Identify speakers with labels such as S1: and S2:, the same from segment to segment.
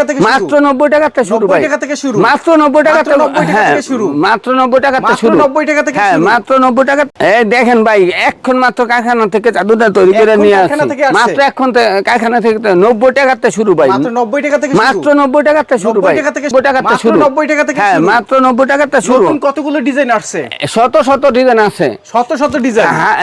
S1: টাকা থেকে
S2: মাত্র নব্বই টাকাতে শুরু
S1: 90 টাকা থেকে শুরু।
S2: মাত্র নব্বই টাকা
S1: মাত্র 90 টাকা থেকে শুরু।
S2: মাত্র নব্বই টাকাতে
S1: মাত্র
S2: শুরু
S1: 90 টাকা থেকে
S2: হ্যাঁ মাত্র নব্বই টাকা এই দেখেন ভাই এখন মাত্র কারখানা থেকে চাদরটা তৈরি করে নিয়ে আসছি
S1: থেকে?
S2: মাত্র এখন কারখানা থেকে তো নব্বই টাকাতে শুরু ভাই
S1: মাত্র 90 টাকা থেকে শুরু
S2: মাত্র নব্বই টাকাতে শুরু
S1: 90
S2: ভাই
S1: টাকা থেকে-
S2: শুরু
S1: 90 টাকা থেকে
S2: হ্যাঁ
S1: শুরু।
S2: মাত্র নব্বই টাকাতে শুরু
S1: কতগুলো ডিজাইন আসছে
S2: শত শত ডিজাইন আছে
S1: শত শত ডিজাইন
S2: হ্যাঁ,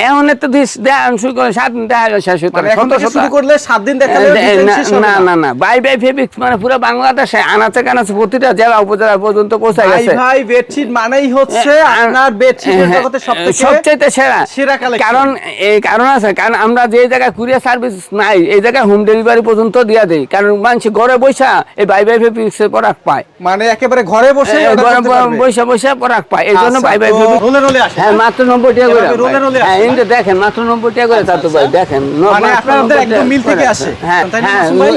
S2: এখন তো দিস- দেয়া শুরু করে সাত দিন দেখা গেল শেষ হতে
S1: মানে
S2: শত শত
S1: শুরু করলে সাত দিন হবে
S2: না
S1: না
S2: না না বাই বাই ফেব্রিক্স মানে পুরো বাংলাদেশে আনাচে কানাচে প্রতিটা জেলা উপজেলা পর্যন্ত পৌঁছে
S1: ভাই
S2: গেছে।
S1: ভাই বেডশিট মানেই হচ্ছে আপনার বেডশিটের জগতে সবথেকে
S2: সবচাইতে সেরা।
S1: সেরা।
S2: কারণ এই কারণ আছে কারণ আমরা যে জায়গায় কুরিয়ার সার্ভিস নাই এই জায়গায় হোম ডেলিভারি পর্যন্ত দিয়া দেই। কারণ মানুষ ঘরে বৈশা এই বাই বাই ফেব্রিক্স এর প্রোডাক্ট পায়।
S1: মানে একেবারে ঘরে বসে
S2: এই ঘরে বৈশা বৈশা প্রোডাক্ট পায়। এই জন্য বাই বাই ফেব্রিক্স
S1: রোলে রোলে আসে
S2: হ্যাঁ মাত্র নব্বই টাকা করে।
S1: রোলে রোলে
S2: হ্যাঁ
S1: আসে,
S2: এই দেখেন মাত্র নব্বই টাকা করে চাতো ভাই। দেখেন
S1: মানে আপনাদের একদম মিল থেকে আসে।
S2: হ্যাঁ হ্যাঁ
S1: মাসুম ভাই?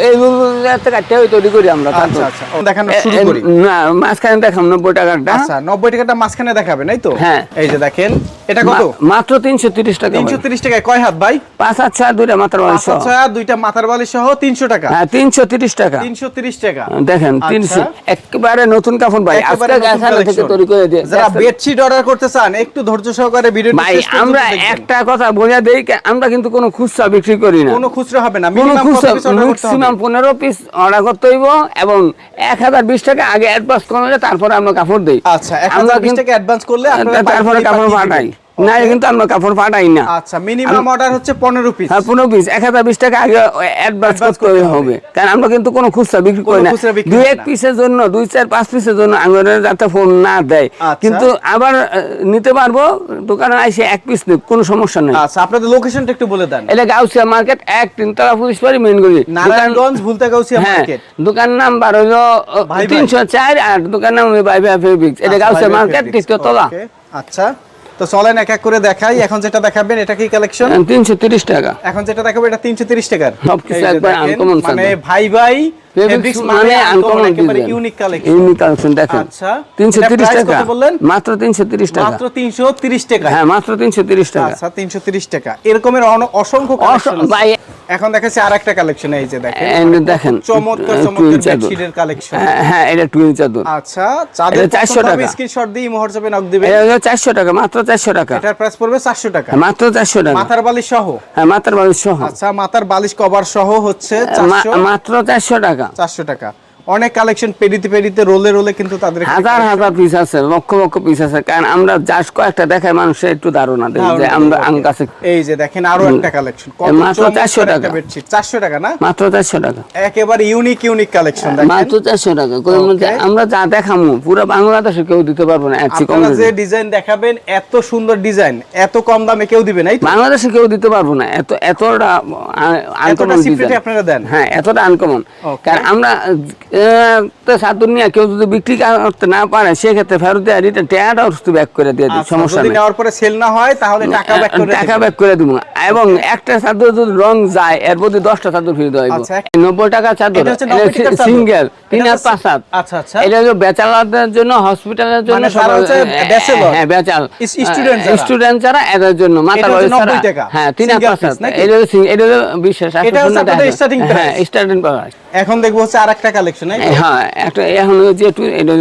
S2: তৈরি করি আমরা
S1: আচ্ছা আচ্ছা। দেখানো শুরু করি।
S2: না মাঝখানে দেখাম নব্বই টাকাটা
S1: আচ্ছা নব্বই টাকাটা মাঝখানে তো?
S2: হ্যাঁ।
S1: এই যে দেখেন এটা কত?
S2: মাত্র তিনশো তিরিশ টাকা
S1: তিনশো
S2: ভাই।
S1: তিরিশ টাকায় কয় হাত ভাই?
S2: পাঁচ হাত ছয় দুইটা
S1: পাঁচ হাত ছয় দুইটা মাথার বালি সহ তিনশো টাকা।
S2: হ্যাঁ তিনশো তিরিশ টাকা।
S1: তিনশো তিরিশ টাকা।
S2: দেখেন
S1: আচ্ছা।
S2: তিনশো একেবারে নতুন কাপড় ভাই। আজকে গাছালা থেকে তৈরি করে দিয়ে
S1: যারা বেডশিট অর্ডার করতে চান একটু ধৈর্য সহকারে
S2: ভাই আমরা একটা কথা বলে দেই আমরা কিন্তু কোনো খুচরা বিক্রি করি না।
S1: কোনো খুচরা হবে না মিনিমাম পিস অর্ডার করতে হবে?
S2: ম্যাক্সিমাম পনেরো পিস অর্ডার করতে হইব এবং এক হাজার বিশ টাকা আগে অ্যাডভান্স করলে তারপরে আমরা কাপড় দিই
S1: আচ্ছা এক হাজার বিশ টাকা অ্যাডভান্স করলে
S2: তারপরে কাপড় পাঠাই। না? কিন্তু আমরা কাপড় পাঠাই না।
S1: আচ্ছা মিনিমাম অর্ডার হচ্ছে পনেরো পিস
S2: হ্যাঁ পনেরো পিস এক হাজার বিশ টাকা আগে অ্যাডভান্স করতে হবে। কারণ আমরা কিন্তু কোনো খুচরা বিক্রি করি না। দুই এক পিসের জন্য দুই চার পাঁচ পিসের জন্য আমাদের যাতে ফোন না দেয়।
S1: আচ্ছা।
S2: কিন্তু আবার নিতে পারব দোকানে এসে এক পিস নেব কোনো সমস্যা নেই।
S1: আচ্ছা আপনাদের লোকেশনটা একটু বলে দেন।
S2: এটা গাউসিয়া মার্কেট এক তিনতলা পুলিশ পারি মেন গলি
S1: নারায়ণগঞ্জ ভুলতা গাউসিয়া
S2: হ্যাঁ
S1: মার্কেট
S2: দোকান নাম্বার হলো
S1: ভাই ভাই।
S2: তিনশো চার আর দোকান নাম বাই ফেব্রিক্স এটা
S1: আচ্ছা,
S2: গাউসিয়া
S1: ভাই ভাই
S2: মার্কেট। তৃতীয় তলা।
S1: আচ্ছা। তো চলেন এক এক করে দেখাই। এখন যেটা দেখাবেন এটা কি কালেকশন
S2: তিনশো তিরিশ টাকা।
S1: এখন যেটা দেখাবো এটা তিনশো তিরিশ টাকার।
S2: সবকিছু একবার
S1: মানে ভাই ভাই
S2: মানে uncommon
S1: unique collection
S2: unique collection দেখেন
S1: আচ্ছা। price
S2: টাকা
S1: কত বললেন?
S2: মাত্র তিরিশ টাকা।
S1: মাত্র টাকা।
S2: হ্যাঁ মাত্র টাকা।
S1: আচ্ছা এরকমের অসংখ্য
S2: অস-
S1: কালেকশন
S2: ভাই
S1: এখন দেখাচ্ছি আর একটা কালেকশন এই যে দেখেন।
S2: দেখেন।
S1: চমৎকার চমৎকার বেডশিটের কালেকশন
S2: হ্যাঁ, হ্যাঁ এটা টুইন চাদর।
S1: আচ্ছা চাঁদের
S2: 400 টাকা।
S1: স্ক্রিনশট দিয়ে মহরজবে নক দিবেন
S2: এটা হলো চারশো টাকা মাত্র চারশো টাকা।
S1: এটার প্রাইস পড়বে চারশো টাকা।
S2: মাত্র চারশো টাকা।
S1: মাথার বালিশ সহ।
S2: হ্যাঁ মাত্র বারো সহ।
S1: আচ্ছা মাথার বালিশ কভার সহ হচ্ছে চারশো।
S2: মাত্র চারশো টাকা।
S1: চারশো টাকা। অনেক কালেকশন পেরিতে পেরিতে রোলে রোলে কিন্তু তাদের
S2: হাজার হাজার পিস আছে লক্ষ লক্ষ পিস আছে। কারণ আমরা জাস্ট কয়েকটা দেখাই মানুষের একটু ধারণা দেয় যে আমরা আমার কাছে
S1: এই যে দেখেন আরও একটা কালেকশন
S2: এ মাত্র 400 টাকা।
S1: বেডশিট চারশো টাকা না?
S2: মাত্র চারশো টাকা।
S1: একেবারে ইউনিক ইউনিক কালেকশন দেখেন।
S2: মাত্র চারশো টাকা। করে মধ্যে আমরা যা দেখামো পুরো বাংলাদেশে কেউ দিতে পারবে না চেয়ে কম
S1: যে ডিজাইন দেখাবেন এত সুন্দর ডিজাইন এত কম দামে কেউ দিবে নাই
S2: বাংলাদেশে কেউ দিতে পারব না এত এতটা আনকমন
S1: আপনারা দেন?
S2: হ্যাঁ এতটা আনকমন কারণ আমরা সাতুর নিয়ে কেউ যদি বিক্রি করতে না পারে সেক্ষেত্রে ফেরত রিটার্ন টাকাটা শুধু ব্যাক করে দিয়ে দিই
S1: আচ্ছা,
S2: সমস্যা নেই।
S1: নেওয়ার পরে সেল না হয় তাহলে টাকা ব্যাক করে
S2: টাকা ব্যাক করে দিব। এবং একটা চাদর যদি রং যায় এর প্রতি দশটা চাদর ফিরে দেওয়া
S1: আচ্ছা,
S2: নব্বই টাকা চাদর
S1: এটা হচ্ছে 90 টাকার চাদর।
S2: সিঙ্গেল তিন
S1: হচ্ছে-
S2: পাঁচ হাত
S1: আচ্ছা, আচ্ছা।
S2: এটা হলো বেচালারদের জন্য হসপিটালের জন্য
S1: মানে bachelor,
S2: হ্যাঁ বেচাল স্টুডেন্ট যারা। এদের জন্য মাথা
S1: এটা
S2: বয়স ছাড়া
S1: 90 টাকা।
S2: হ্যাঁ তিন
S1: Single
S2: পাঁচ হাত এটা হলো এটা হলো বিশেষ।
S1: এটা হচ্ছে আপনাদের
S2: হ্যাঁ স্টার্টিং
S1: এখন দেখব হচ্ছে আর একটা
S2: হ্যাঁ একটা এখন যে একটু- এটা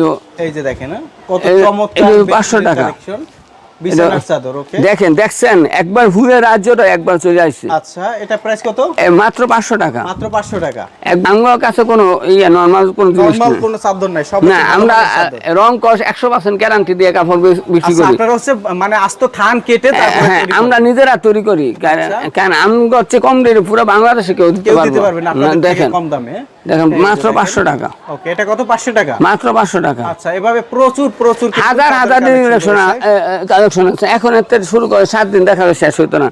S1: এই যে দেখেন হ্যাঁ, কত চমৎকার
S2: 500 টাকা। দেখেন দেখছেন? একবার ঘুরে রাজ্যটা একবার চলে আসছে।
S1: আচ্ছা এটা প্রাইস কত?
S2: মাত্র পাঁচশো টাকা।
S1: মাত্র পাঁচশো টাকা।
S2: বাংলার কাছে কোনো ইয়ে নর্মাল কোনো
S1: নরমাল কোনো চাদর নাই সব
S2: না আমরা রং কস একশো পার্সেন্ট গ্যারান্টি দিয়ে কাপড় বিক- বিক্রি
S1: আচ্ছা
S2: করি।
S1: আপনারা হচ্ছে মানে আস্ত থান কেটে তারপরে
S2: হ্যাঁ আমরা নিজেরা তৈরি করি। কারণ
S1: আচ্ছা।
S2: কারণ আমরা হচ্ছে কম রেটে পুরো বাংলাদেশে কেউ দিতে পারবে
S1: না।
S2: দেখেন।
S1: কম দামে।
S2: দেখেন মাত্র পাঁচশো টাকা।
S1: ওকে এটা কত? পাঁচশো টাকা?
S2: মাত্র পাঁচশো টাকা।
S1: আচ্ছা এভাবে প্রচুর প্রচুর
S2: হাজার হাজার কালেকশন কালেকশন আছে। এখন শুরু করে সাত দিন দেখা শেষ হতো না।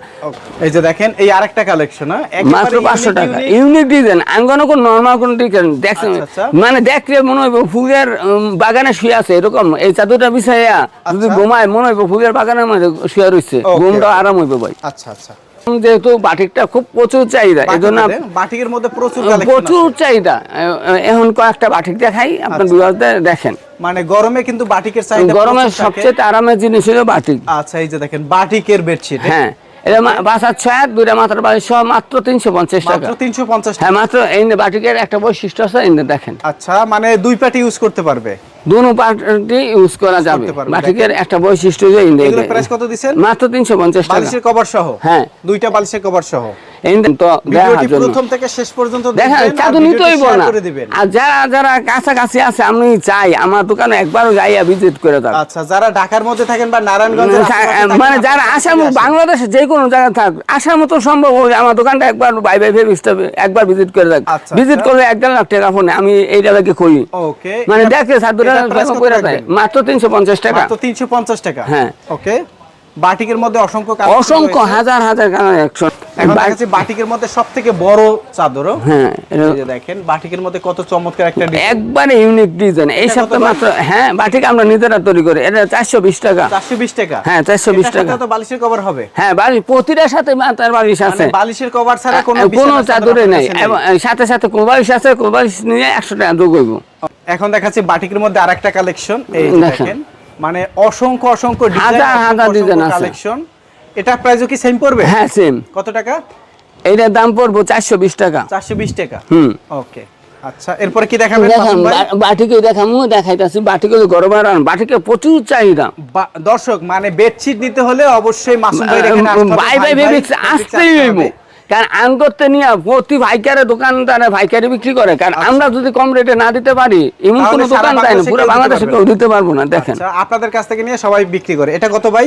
S1: এই যে দেখেন এই আরেকটা কালেকশন
S2: মাত্র পাঁচশো টাকা। ইউনিক ডিজাইন আঙ্গন কোন নর্মাল কোন ডিজাইন দেখছেন?
S1: আচ্ছা, আচ্ছা।
S2: মানে দেখলে মনে হইব ফুলের বাগানে শুয়ে আছে এরকম। এই চাদরটা বিছাইয়া যদি
S1: আচ্ছা।
S2: ঘুমায় মনে হইব ফুলের বাগানের মধ্যে শুয়ে রয়েছে ঘুমটা আরাম হইব ভাই।
S1: আচ্ছা আচ্ছা।
S2: যেহেতু বাটিকটা খুব প্রচুর চাহিদা এই জন্য
S1: বাটিকের- বাটিকের মধ্যে প্রচুর
S2: প্রচুর চাহিদা। এখন কয়েকটা বাটিক দেখাই আপনার
S1: আচ্ছা।
S2: বিবাহতে দেখেন।
S1: মানে গরমে কিন্তু বাটিকের চাহিদা
S2: গরমের সবচেয়ে আরামের জিনিস হলো বাটিক।
S1: আচ্ছা এই যে দেখেন বাটিকের বেডশিট
S2: হ্যাঁ। এটা বাসার ছয় দুইটা মাত্র বাড়ি সহ মাত্র তিনশো পঞ্চাশ টাকা।
S1: মাত্র তিনশো পঞ্চাশ
S2: হ্যাঁ মাত্র এই বাটিকের একটা বৈশিষ্ট্য আছে এই দেখেন।
S1: আচ্ছা মানে দুই পাটি ইউজ করতে পারবে?
S2: দুনো পার্টি ইউজ করা যাবে। বাটিকের একটা বৈশিষ্ট্য যে মাত্র তিনশো পঞ্চাশ টাকা।
S1: বালিশের কভার সহ?
S2: হ্যাঁ।
S1: দুইটা বালিশের কভার সহ?
S2: তো দেখার
S1: প্রথম থেকে শেষ পর্যন্ত
S2: দেখেন চাদু নিতেই
S1: share
S2: না। আর যারা যারা কাছাকাছি আছে আমি চাই আমার দোকানে একবারও যাইয়া ভিজিট করে থাক।
S1: আচ্ছা যারা ঢাকার মধ্যে থাকেন বা নারায়ণগঞ্জের
S2: মানে যারা আসাম বাংলাদেশে যে কোনো জায়গায় থাক আসার মতো সম্ভব হলে আমার দোকানটা একবার বাই বাই ভেবে একবার ভিজিট করে থাক।
S1: আচ্ছা,
S2: ভিজিট
S1: আচ্ছা।
S2: করলে এক দেড় লাখ টাকা ফোনে আমি করি মানে দেখে করে দেয়। মাত্র তিনশো পঞ্চাশ টাকা।
S1: মাত্র 350 টাকা?
S2: হ্যাঁ।
S1: ওকে বাটিকের মধ্যে অসংখ্য
S2: অসংখ্য। হাজার হাজার একশো
S1: এখন দেখাচ্ছি বাটিকের মধ্যে সবথেকে বড় চাদরও।
S2: হ্যাঁ
S1: দেখেন বাটিকের মধ্যে কত চমৎকার একটা ডিজাইন
S2: একবারে ইউনিক ডিজাইন এই সপ্তাহে মাত্র হ্যাঁ বাটিক আমরা নিজেরা তৈরি করি। এটা টাকা।
S1: 420 টাকা?
S2: হ্যাঁ, 420
S1: সাথে
S2: টাকা।
S1: তো বালিশের কভার হবে।
S2: হ্যাঁ প্রতিটার সাথে মাতার বালিশ
S1: মানে
S2: আছে।
S1: বালিশের কভার ছাড়া কোনো
S2: কোনো
S1: চাদরে
S2: নেই। সাথে সাথে কোবালিশ আছে কোবালিশ নিয়ে একশো টাকা যোগ হইব।
S1: এখন দেখাচ্ছি বাটিকের মধ্যে আরেকটা কালেকশন এই
S2: দেখেন।
S1: দেখেন মানে অসংখ্য অসংখ্য ডিজাইন
S2: হাজার হাজার ডিজাইন আছে।
S1: কালেকশন এটা প্রাইসও কি সেম পড়বে?
S2: হ্যাঁ সেম
S1: কত টাকা?
S2: এইটার দাম পড়ব চারশো বিশ টাকা।
S1: 420 টাকা?
S2: হুম।
S1: ওকে। আচ্ছা এরপরে কি দেখাবেন
S2: বাটিকে দেখামু দেখাইতাছি। বাটিকে গরম আর বাটিকে প্রচুর চাহিদা।
S1: দর্শক মানে বেডশিট নিতে হলে অবশ্যই মাসুম ভাই এখানে আসতে।
S2: বাই বাই
S1: ভাই ভাই
S2: বেবিক্স আসতেই
S1: আসতে
S2: হইব। কারণ আন করতে নিয়ে প্রতি ভাইকারে দোকানদারে ভাইকারি বিক্রি করে। কারণ আমরা যদি কম রেটে না দিতে পারি এমন কোনো দোকান দেয় না। পুরো বাংলাদেশে কেউ দিতে পারব না দেখেন।
S1: আচ্ছা আপনাদের কাছ থেকে নিয়ে সবাই বিক্রি করে। এটা কত ভাই?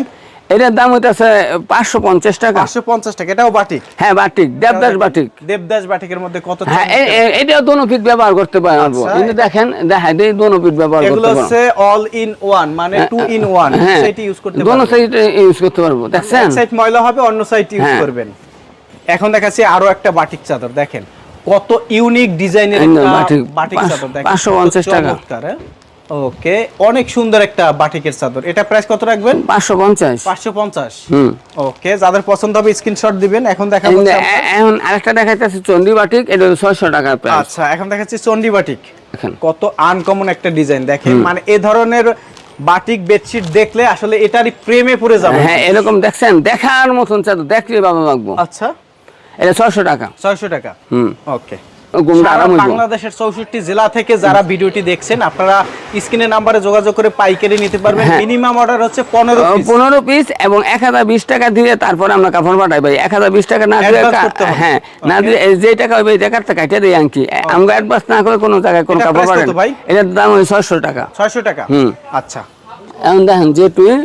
S2: এটার দাম হইতেছে পাঁচশো পঞ্চাশ টাকা।
S1: পাঁচশো পঞ্চাশ টাকা এটাও বাটিক?
S2: হ্যাঁ বাটিক দেবদাস বাটিক।
S1: দেবদাস বাটিকের মধ্যে কত
S2: হ্যাঁ এটাও দোনো ফিট ব্যবহার করতে পারব
S1: আচ্ছা,
S2: কিন্তু দেখেন দেখা দেই দোনো ফিট ব্যবহার করতে পারব
S1: হচ্ছে অল ইন ওয়ান মানে টু ইন ওয়ান সেটি ইউজ করতে
S2: দোনো সাইড ইউজ করতে পারব দেখছেন?
S1: এক সাইড ময়লা হবে অন্য সাইড ইউজ
S2: হ্যাঁ।
S1: করবেন। এখন দেখাচ্ছি আরও একটা বাটিক চাদর দেখেন। কত ইউনিক ডিজাইনের
S2: এই বাটিক,
S1: বাটিক চাদর দেখেন।
S2: 550 টাকা।
S1: ওকে অনেক সুন্দর একটা বাটিকের চাদর। এটা প্রাইস কত রাখবেন?
S2: পাঁচশো পঞ্চাশ।
S1: পাঁচশো পঞ্চাশ।
S2: হুম।
S1: ওকে যাদের পছন্দ হবে স্ক্রিনশট দিবেন। এখন দেখা
S2: এই যে এ- এখন আরেকটা দেখাইতেছে চন্ডী বাটিক এটা ছয়শো টাকার প্রাইস
S1: আচ্ছা এখন দেখাচ্ছি চন্ডি বাটিক। কত আনকমন একটা ডিজাইন দেখেন। মানে এ ধরনের বাটিক বেডশিট দেখলে আসলে এটারই প্রেমে পড়ে যাবে।
S2: হ্যাঁ এরকম দেখছেন? দেখার মতন চাদর দেখলে বাবা মাগবো।
S1: আচ্ছা।
S2: এটা ছয়শো টাকা।
S1: ছয়শো টাকা।
S2: হুম।
S1: ওকে। বাংলাদেশের চৌষট্টি জেলা থেকে যারা ভিডিওটি দেখছেন আপনারা স্ক্রিনে নাম্বারে যোগাযোগ করে পাইকারি নিতে পারবেন
S2: হ্যাঁ।
S1: মিনিমাম অর্ডার হচ্ছে পনেরো
S2: পনেরো পিস এবং এক হাজার বিশ টাকা দিয়ে তারপরে আমরা কাপড় পাঠাই ভাই এক হাজার বিশ টাকা না
S1: হবে।
S2: হ্যাঁ না. দিলে যে টাকা হবে এই টাকার টাকা এটা দিয়ে আনকি আমরা অ্যাডভান্স না করে কোনো জায়গায় কোনো কাপড় পাঠাই? এটার দাম ওই ছয়শো টাকা
S1: ছয়শো টাকা
S2: হুম।
S1: আচ্ছা
S2: এখন দেখেন যে টুইল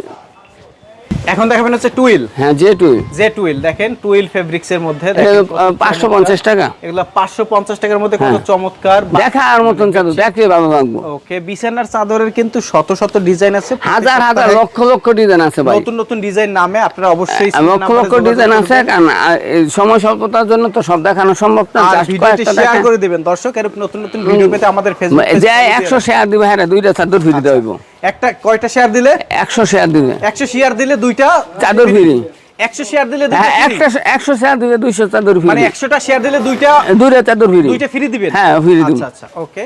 S1: এখন দেখাবেন হচ্ছে টুইল।
S2: হ্যাঁ যে টুইল।
S1: যে টুইল দেখেন টুইল ফেব্রিক্স এর মধ্যে
S2: এটা
S1: দেখেন কত
S2: পাঁচশো
S1: চমৎকার।
S2: পঞ্চাশ টাকা।
S1: এগুলো পাঁচশো পঞ্চাশ টাকার মধ্যে কত
S2: হ্যাঁ।
S1: চমৎকার।
S2: দেখার মতন চাদর দেখলে বাবা মাগবো
S1: ওকে বিছানার চাদরের কিন্তু শত শত ডিজাইন আছে।
S2: হাজার হাজার লক্ষ লক্ষ ডিজাইন আছে ভাই।
S1: নতুন নতুন ডিজাইন নামে আপনারা অবশ্যই
S2: আর লক্ষ লক্ষ ডিজাইন আছে কারণ সময় স্বল্পতার জন্য তো সব দেখানো সম্ভব না
S1: ভিডিওটি শেয়ার করে দিবেন। দর্শক এরকম নতুন নতুন ভিডিও পেতে আমাদের ফেসবুক
S2: যে একশো শেয়ার দিবে হ্যাঁ দুইটা চাদর ফ্রি দিতে হইব
S1: একটা কয়টা শেয়ার দিলে?
S2: একশো শেয়ার দিবে
S1: একশো শেয়ার দিলে দুইটা
S2: চাদর ফ্রি।
S1: একশো শেয়ার দিলে দুইটা
S2: হ্যাঁ? একশো একশো শেয়ার দিলে দুইশো চাদর ফ্রি।
S1: মানে একশোটা শেয়ার দিলে দুইটা
S2: দুইটা চাদর ফ্রি।
S1: দুইটা ফ্রি দিবেন?
S2: হ্যাঁ, ফ্রি দিব।
S1: আচ্ছা আচ্ছা ওকে।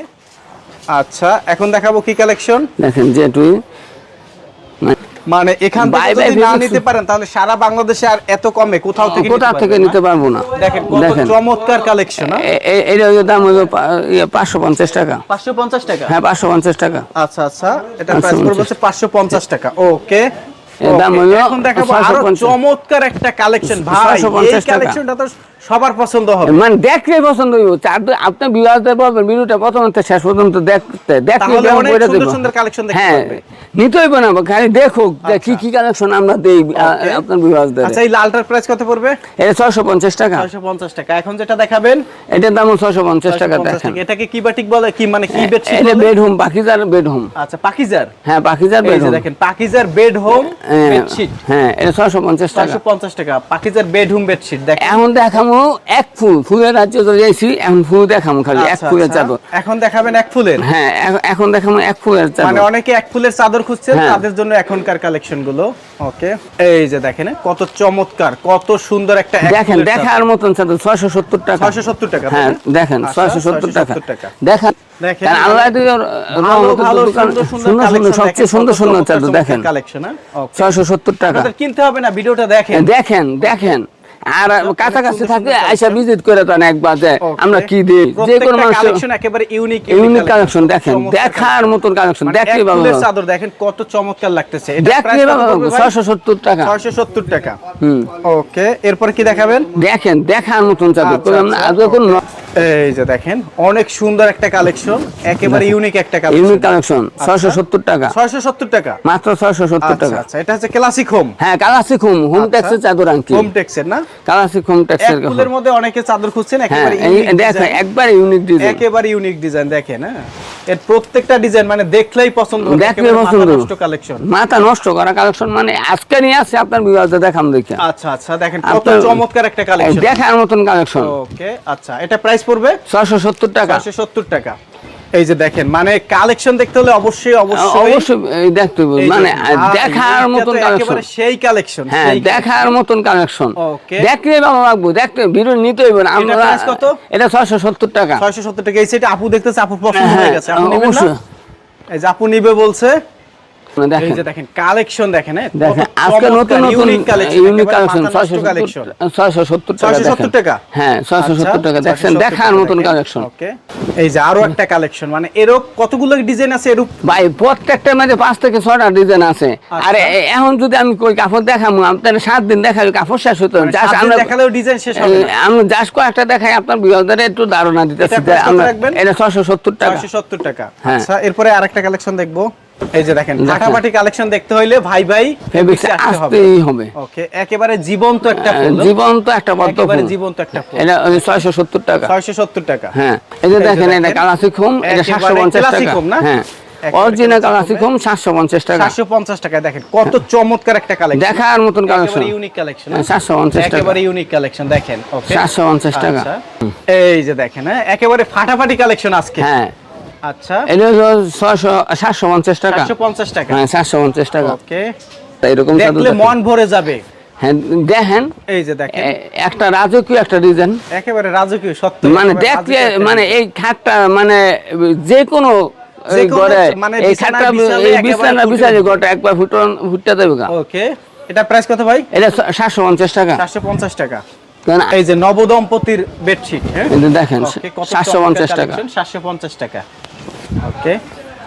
S1: আচ্ছা এখন দেখাবো কি কালেকশন
S2: দেখেন যে তুই
S1: মানে এখান থেকে যদি না নিতে পারেন তাহলে সারা বাংলাদেশে আর এত কমে কোথাও থেকে
S2: কোথা
S1: নিতে
S2: থেকে নিতে পারব না?
S1: দেখেন
S2: দেখেন।
S1: চমৎকার কালেকশন
S2: এটা দাম হলো পা- ইয়ে, পাঁচশো পঞ্চাশ টাকা।
S1: পাঁচশো পঞ্চাশ টাকা?
S2: হ্যাঁ পাঁচশো পঞ্চাশ টাকা।
S1: আচ্ছা আচ্ছা এটা প্রাইস পড়বে হচ্ছে পাঁচশো পঞ্চাশ টাকা। ওকে।
S2: দাম
S1: ওকে,
S2: হলো
S1: এখন দেখাবো
S2: আরও
S1: চমৎকার একটা কালেকশন ভাই। এই কালেকশনটা তো সবার পছন্দ হবে।
S2: মানে দেখলে পছন্দ হইব। আপনি পারবেন ভিডিওটা প্রথম শেষ পর্যন্ত দেখতে দেখলে
S1: সুন্দর সুন্দর collection দেখতে
S2: হ্যাঁ
S1: পারবে।
S2: নিতে হইব না খালি দেখুক যে কি কি কালেকশন আমরা দেই. আপনার বিবাহতে।
S1: আচ্ছা এই লালটার প্রাইস কত পড়বে?
S2: এটা ছয়শো পঞ্চাশ টাকা।
S1: ছয়শো পঞ্চাশ টাকা। এখন যেটা দেখাবেন
S2: এটার দাম ছয়শো পঞ্চাশ টাকা দেখেন।
S1: এটাকে কি বাটিক বলে? কি মানে কি বেডশিট
S2: এটা? বেড হোম পাখিজার বেড হোম
S1: আচ্ছা পাকিজার?
S2: হ্যাঁ পাখিজার
S1: এই
S2: বেড হোম
S1: দেখেন পাকিজার বেড হোম বেডশিট
S2: হ্যাঁ এটা ছয়শো পঞ্চাশ টাকা।
S1: ছয়শো পঞ্চাশ টাকা পাকিজার বেড হোম বেডশিট দেখেন।
S2: এখন দেখামো এক ফুল ফুলের রাজ্যে চলে যাইছি এখন ফুল দেখামো খালি এক
S1: আচ্ছা,
S2: ফুলের
S1: আচ্ছা।
S2: চাদর।
S1: এখন দেখাবেন এক ফুলের?
S2: হ্যাঁ এখন দেখামো এক ফুলের
S1: মানে অনেকে এক ফুলের চাদর খুঁজছেন
S2: হ্যাঁ।
S1: তাদের জন্য এখনকার কালেকশনগুলো ওকে এই যে দেখেন কত চমৎকার কত সুন্দর একটা
S2: দেখেন দেখার মতন চাদর ছয়শো সত্তর টাকা।
S1: 670 টাকা,
S2: হ্যাঁ দেখেন
S1: আচ্ছা,
S2: ছয়শো সত্তর টাকা।
S1: 670 টাকা।
S2: দেখেন
S1: দেখেন,
S2: আল্লাহ সবচেয়ে সুন্দর সুন্দর চাদর দেখেন।
S1: collection, হ্যাঁ?
S2: ছয়শো সত্তর টাকা।
S1: কিনতে হবে না ভিডিওটা দেখেন।
S2: দেখেন দেখেন। আর কাছাকাছি
S1: সুন্দর
S2: আইসা ভিজিট করে তো একবার যে আমরা কি দিই? যে কোনো মানুষ
S1: একেবারে ইউনিক
S2: ইউনিক কালেকশন দেখেন দেখার মতন কালেকশন ভালো
S1: ফুলের চাদর দেখেন কত চমৎকার লাগতেছে। এটা
S2: টাকা।
S1: 670 টাকা।
S2: হুম।
S1: ওকে এরপর কি দেখাবেন?
S2: দেখেন দেখার মতন চাদর।
S1: আচ্ছা, আচ্ছা,
S2: আজকে কোন
S1: এই যে দেখেন অনেক সুন্দর একটা কালেকশন একেবারে ইউনিক একটা
S2: ইউনিক
S1: কালেকশন
S2: কালেকশন ছয়শো সত্তর টাকা।
S1: 670 টাকা?
S2: মাত্র ছয়শো সত্তর
S1: আচ্ছা
S2: টাকা।
S1: আচ্ছা এটা হচ্ছে ক্লাসিক হোম
S2: হ্যাঁ কালাসিক হোম হোম চাদর
S1: হোম টেক্সের না?
S2: ট্যাক্সের
S1: ফুলের মধ্যে অনেকে চাদর খুঁজছেন
S2: হ্যাঁ
S1: একেবারে
S2: দেখেন
S1: design।
S2: ইউনিক ডিজাইন
S1: একেবারে ইউনিক ডিজাইন দেখেন হ্যাঁ। এর প্রত্যেকটা ডিজাইন মানে দেখলেই পছন্দ
S2: দেখলে পছন্দ
S1: নষ্ট কালেকশন
S2: মাথা নষ্ট করা কালেকশন মানে আজকে নিয়ে আসছে আপনার বিবাহতে দেখাম দেখে।
S1: আচ্ছা আচ্ছা দেখেন কত চমৎকার একটা কালেকশন
S2: দেখার মতন কালেকশন
S1: ওকে আচ্ছা এটা প্রাইস পড়বে?
S2: ছয়শো সত্তর টাকা।
S1: 470 টাকা। এই যে দেখেন মানে কালেকশন দেখতে হলে অবশ্যই অবশ্যই
S2: অবশ্যই দেখতে হবে। মানে দেখার মতন কালেকশন
S1: সেই কালেকশন
S2: হ্যাঁ দেখার মতন কালেকশন. দেখলে ভালো লাগবো দেখতে ভিডিও নিতে হবে না। আমরা
S1: কত?
S2: এটা ছয়শো সত্তর টাকা।
S1: 670 টাকা। এই সেটা আপু দেখতেছে আপু পছন্দ
S2: হ্যাঁ,
S1: হয়ে গেছে। আপু নেবেন না? এই যে আপু নিবে বলছে।
S2: দেখেন।
S1: যে কালেকশন দেখেন
S2: আজকে নতুন নতুন
S1: ইউনিক কালেকশন
S2: ইউনিক কালেকশন ছয়শো
S1: কালেকশন
S2: ছয়শো সত্তর টাকা
S1: 670 টাকা?
S2: হ্যাঁ ছয়শো সত্তর টাকা দেখছেন দেখার মতন কালেকশন
S1: ওকে। এই যে আরও একটা কালেকশন মানে এরূপ কতগুলো ডিজাইন আছে এরূপ
S2: ভাই প্রত্যেকটার মধ্যে পাঁচ থেকে ছয়টা ডিজাইন আছে। আর এখন যদি আমি কই কাপড় দেখাবো আপনার সাত দিন দেখাবো কাপড় শেষ হতো।
S1: মানে
S2: জাস্ট আমরা
S1: দেখালেও ডিজাইন শেষ হবে না।
S2: জাস্ট কয়েকটা দেখাই আপনার একটু ধারণা দিতেছি আমরা এটা টাকা।
S1: 670 টাকা।
S2: হ্যাঁ।
S1: আচ্ছা এরপরে আরেকটা কালেকশন দেখব। এই যে দেখেন। ফাটাফাটি কালেকশন দেখতে হইলে ভাই ভাই
S2: ফেব্রিক্স আসতেই হবে।
S1: ওকে একেবারে জীবন্ত একটা ফুল
S2: জীবন্ত একটা পদ্ম
S1: একেবারে জীবন্ত একটা ফুল
S2: এটা ছয়শো সত্তর টাকা।
S1: 670 টাকা।
S2: হ্যাঁ এই যে দেখেন এটা। এটা
S1: একেবারে
S2: সাতশো পঞ্চাশ
S1: classic
S2: টাকা
S1: home না?
S2: হ্যাঁ original
S1: classic
S2: classic
S1: home
S2: home সাতশো পঞ্চাশ টাকা।
S1: 750 টাকা দেখেন কত চমৎকার একটা কালেকশন
S2: দেখার মতন কালেকশন
S1: ইউনিক কালেকশন
S2: হ্যাঁ, 750 টাকা।
S1: একেবারে ইউনিক কালেকশন দেখেন ওকে
S2: 750 টাকা।
S1: আচ্ছা। এই যে দেখেন হ্যাঁ একেবারে ফাটাফাটি কালেকশন আজকে।
S2: হ্যাঁ
S1: আচ্ছা।
S2: এটা ছয়শো সাতশো পঞ্চাশ টাকা।
S1: 750 টাকা।
S2: হ্যাঁ সাতশো পঞ্চাশ টাকা।
S1: ওকে।
S2: এরকম চাদর
S1: দেখলে
S2: দেখেন।
S1: মন ভরে যাবে।
S2: হ্যাঁ দেখেন।
S1: এই যে দেখেন।
S2: একটা রাজকীয় একটা ডিজাইন
S1: একেবারে রাজকীয় সত্য।
S2: মানে
S1: একেবারে
S2: দেখলে মানে এই খাটটা মানে যে কোনো
S1: মানে
S2: এই খাটটা এই
S1: একেবারে
S2: বিছানা। ঘরটা ফুটন ফুটতে দেবে
S1: ওকে। এটা প্রাইস কত ভাই?
S2: এটা সাতশো পঞ্চাশ টাকা।
S1: 450 টাকা। এই যে নবদম্পতির বেডশিট হ্যাঁ?
S2: দেখেন
S1: ওকে কত
S2: সাতশো পঞ্চাশ টাকা।
S1: 750 টাকা। ওকে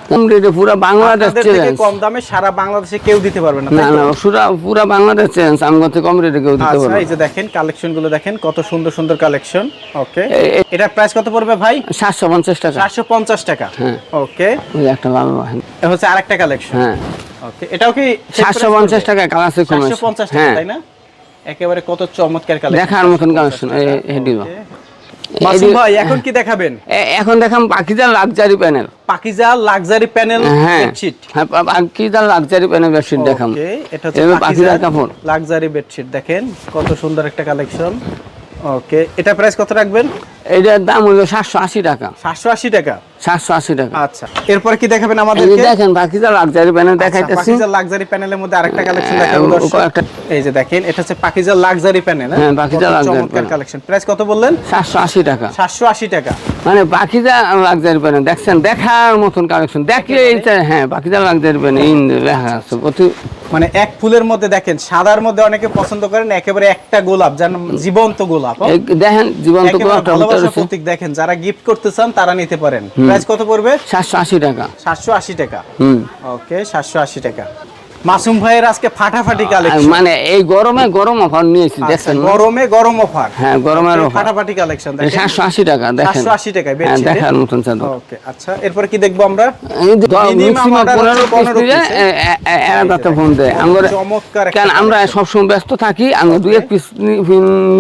S2: কম পুরো বাংলাদেশ চ্যালেঞ্জ
S1: কম দামে সারা বাংলাদেশে কেউ দিতে পারবে না
S2: না না পুরা পুরা বাংলাদেশ চ্যালেঞ্জ আমি করতে কম রেটে কেউ দিতে
S1: আচ্ছা এই যে দেখেন কালেকশনগুলো দেখেন কত সুন্দর সুন্দর কালেকশন ওকে
S2: এ- এ-
S1: প্রাইস কত পড়বে ভাই
S2: সাতশো পঞ্চাশ টাকা
S1: চারশো পঞ্চাশ টাকা
S2: হ্যাঁ।
S1: ওকে
S2: একটা লাল বাহিনী
S1: এ হচ্ছে আরেকটা কালেকশন
S2: হ্যাঁ
S1: ওকে এটাও কি
S2: সাতশো পঞ্চাশ টাকা কালাসে কমে
S1: সাতশো পঞ্চাশ টাকা
S2: হ্যাঁ
S1: তাই না একেবারে কত চমৎকার কালেকশন
S2: দেখার মতন কালেকশন এই
S1: মাসুম ভাই এখন কি দেখাবেন?
S2: এখন দেখাম পাকিজান luxury panel
S1: Pakiza luxury panel
S2: হ্যাঁ।
S1: বেডশিট
S2: হ্যাঁ পা- পাখিজার লাক্সারি প্যানেল বেডশিট দেখাম।
S1: এটা হচ্ছে
S2: পাখিজার কাপড়।
S1: লাক্সারি বেডশিট দেখেন কত সুন্দর একটা কালেকশন ওকে এটা প্রাইস কত রাখবেন?
S2: এটার দাম হলো সাতশো আশি টাকা।
S1: সাতশো আশি টাকা।
S2: সাতশো আশি টাকা।
S1: আচ্ছা এরপর কি দেখাবেন
S2: এই যে
S1: আমাদেরকে
S2: দেখেন পাখিজার লাক্সারি প্যানেল দেখাইতেছি।
S1: লাক্সারি প্যানেলের মধ্যে আরেকটা কালেকশন
S2: হ্যাঁ,
S1: দেখাবো
S2: ও-
S1: দর্শক।
S2: কয়েকটা-
S1: এই যে দেখেন এটা হচ্ছে পাকিজার লাক্সারি প্যানেল
S2: হ্যাঁ, পাকিজা luxury
S1: কালেকশন প্রাইস কত বললেন?
S2: সাতশো আশি টাকা।
S1: সাতশো আশি টাকা।
S2: মানে পাখিজা লাক্সারি প্যানেল দেখছেন? দেখার মতন কালেকশন দেখলে হ্যাঁ পাখিজা লাক্সারি প্যানেল ইন লেখা আছে প্রতি
S1: মানে এক ফুলের মধ্যে দেখেন সাদার মধ্যে অনেকে পছন্দ করেন একেবারে একটা গোলাপ যেন জীবন্ত গোলাপ হ্যাঁ?
S2: দেখেন জীবন্ত
S1: প্রতীক দেখেন যারা গিফট করতে চান তারা নিতে পারেন। প্রাইস কত পড়বে?
S2: সাতশো আশি টাকা।
S1: সাতশো আশি টাকা।
S2: হুম।
S1: ওকে সাতশো আশি টাকা। মাসুম ভাইয়ের আজকে ফাটাফাটি কালেকশন
S2: মানে এই গরমে গরম অফার নিয়েছি দেখছেন
S1: গরমে গরম অফার।
S2: হ্যাঁ গরমের অফার।
S1: ফাটাফাটি কালেকশন
S2: সাতশো আশি টাকা দেখেন।
S1: 780 টাকায়
S2: হ্যাঁ দেখার মতন চাদর।
S1: ওকে আচ্ছা এরপর কি দেখব আমরা?
S2: piece
S1: 15
S2: দিলে,
S1: piece,
S2: এ- এ- এ- এরা তাতে ফোন দেয়। আমরা
S1: চমৎকার
S2: আমরা সবসময় ব্যস্ত থাকি আমরা দুই এক পিস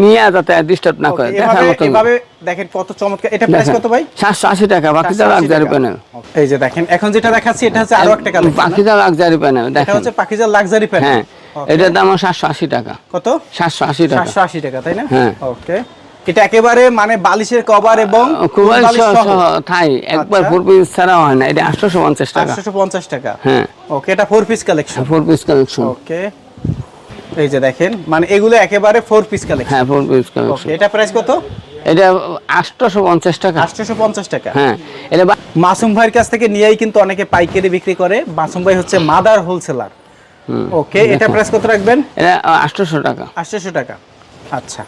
S2: নিয়ে যাতে ডিস্টার্ব না করে। দেখার
S1: এভাবে
S2: মতন
S1: এভাবে দেখেন কত চমৎকার। এটা প্রাইস কত ভাই?
S2: সাতশো আশি টাকা বাকিটা
S1: 780
S2: লাক্সারি। প্যানেল
S1: এই যে দেখেন এখন যেটা দেখাচ্ছি এটা হচ্ছে আরও একটা কালেকশন
S2: বাকিটা লাক্সারি প্যানেল দেখেন।
S1: হচ্ছে পাকিজার লাক্সারি
S2: হ্যাঁ এটার দাম সাতশো আশি টাকা।
S1: কত?
S2: সাতশো আশি টাকা।
S1: সাতশো আশি টাকা তাই না?
S2: হ্যাঁ।
S1: ওকে এটা একেবারে মানে বালিশের কভার এবং সহ।
S2: থাই একবার। ফোর পিস ছাড়া হয় না এটা আটশোশো পঞ্চাশ টাকা।
S1: 850 টাকা।
S2: হ্যাঁ।
S1: ওকে এটা four piece collection
S2: four piece collection
S1: okay এই যে দেখেন মানে এগুলো একেবারে ফোর পিস কালেকশন
S2: হ্যাঁ ফোর পিস কালেকশন
S1: এটা প্রাইস কত?
S2: এটা আটশোশো পঞ্চাশ টাকা।
S1: 850 টাকা।
S2: হ্যাঁ এটা
S1: মাসুম ভাইয়ের কাছ থেকে নিয়েই কিন্তু অনেকে পাইকারি বিক্রি করে। মাসুম ভাই হচ্ছে মাদার হোলসেলার। ওকে এটা প্রাইস কত রাখবেন?
S2: এটা আটশোশো টাকা।
S1: আটশোশো টাকা। আচ্ছা।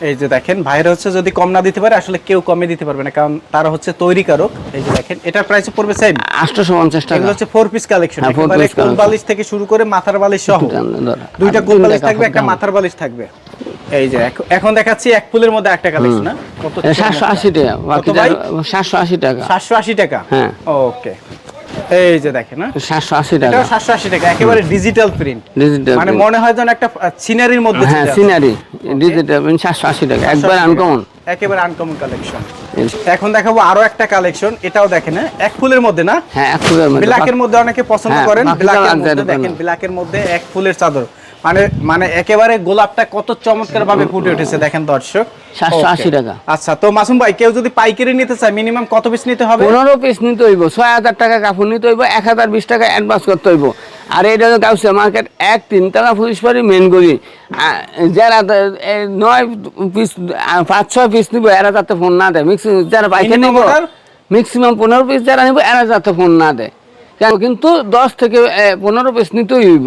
S1: এই যে দেখেন ভাইরা হচ্ছে যদি কম না দিতে পারে আসলে কেউ কমে দিতে পারবে না কারণ তারা হচ্ছে তৈরিকারক। এই যে দেখেন এটার প্রাইস পড়বে সেম
S2: আটশোশো পঞ্চাশ টাকা।
S1: এগুলো হচ্ছে ফোর পিস কালেকশন
S2: হ্যাঁ,
S1: একেবারে
S2: piece
S1: বালিশ থেকে শুরু করে মাথার বালিশ সহ। দুইটা কোল
S2: তিনটা
S1: বালিশ থাকবে একটা মাথার বালিশ থাকবে। এই যে এখন- দেখাচ্ছি এক ফুলের মধ্যে একটা কালেকশন না কত
S2: এটা সাতশো আশি টাকা বাকি
S1: ভাই?
S2: সাতশো আশি টাকা।
S1: সাতশো আশি টাকা।
S2: হ্যাঁ।
S1: ওকে। এই যে দেখেন না
S2: সাতশো আশি টাকা।
S1: এটাও সাতশো আশি টাকা একেবারে ডিজিটাল প্রিন্ট
S2: ডিজিটাল
S1: মানে মনে হয় যেন একটা সিনারির মধ্যে
S2: হ্যাঁ সিনারি ডিজিটাল সাতশো আশি টাকা। একবার আনকমন
S1: একেবারে আনকমন কালেকশন এখন দেখাবো আরও একটা কালেকশন এটাও দেখেন হ্যাঁ, এক ফুলের মধ্যে না?
S2: হ্যাঁ এক ফুলের মধ্যে।
S1: ব্ল্যাকের মধ্যে অনেকে পছন্দ
S2: হ্যাঁ,
S1: করেন ব্ল্যাকের মধ্যে দেখেন। ব্ল্যাকের মধ্যে এক ফুলের চাদর। মানে মানে একেবারে গোলাপটা কত চমৎকার ভাবে ফুটে উঠেছে দেখেন দর্শক।
S2: 780
S1: Okay.
S2: টাকা।
S1: আচ্ছা তো মাসুম ভাই কেউ যদি পাইকারি নিতে চায় মিনিমাম কত পিস নিতে হবে?
S2: পনেরো পিস নিতে হইব ছয় হাজার টাকা কাপড় নিতে হইব এক হাজার বিশ টাকা অ্যাডভান্স করতে হইব। আর এটা গাউসিয়া মার্কেট এক তিন টাকা পুলিশ পারি মেন গলি যারা নয় পিস পাঁচ ছয় পিস নিব এরা যাতে ফোন না দেয়। মিক্স যারা বাইকে নিব? ম্যাক্সিমাম পনেরো পিস যারা নিব এরা যাতে ফোন না দেয়। কিন্তু দশ থেকে পনেরো পিস নিতেই হইব।